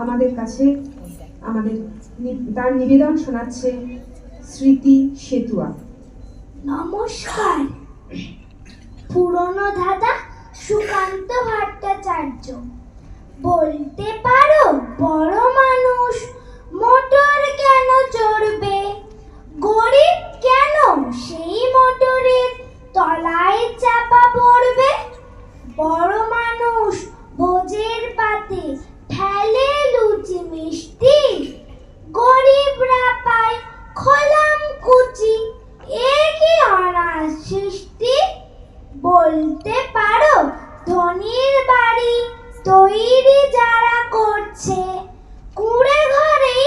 আমাদের কাছে, আমাদের তার নিবেদন শোনাচ্ছে স্মৃতি সেতুয়া। নমস্কার। পুরনো দাদা সুকান্ত ভট্টাচার্য। বলতে পারো, বড় মানুষ, মোটর কেন চড়বে? গরিব কেন সেই মোটরের তলায় চাপা পড়বে? বড় সৃষ্টি বলতে পারো? ধনির বাড়ি তৈরি যারা করছে, কুড়ে ঘরেই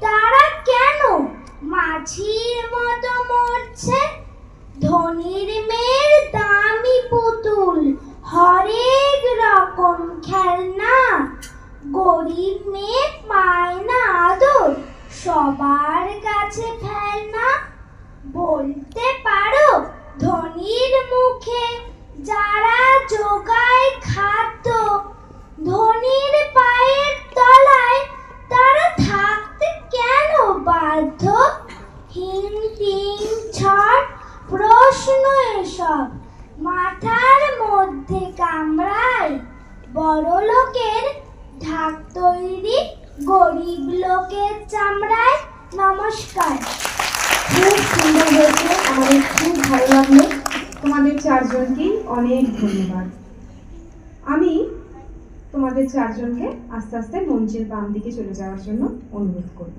তারা কেন? মাছির মতো মরছে। ধনির মেয়ের দামি পুতুল, হরেক রকম খেলনা। গরিব মেয়ে পায় না আদর, সবার কাছে ফেলনা। বলতে মুখে যারা জোগায় খাদ্য, ধনির পায়ের তলায় তারা থাকতে কেন বাধ্য? হিম ছট, প্রশ্ন এসব মাথার মধ্যে কামড়ায়। বড় লোকের ঢাক তৈরি, গরিব লোকের চামড়ায় নমস্কার। খুব সুন্দর হয়েছে খুব ভালো লাগল তোমাদের চারজনকেই অনেক ধন্যবাদ। আমি তোমাদের চারজনকে আস্তে আস্তে মঞ্চের বাম দিকে চলে যাওয়ার জন্য অনুরোধ করব।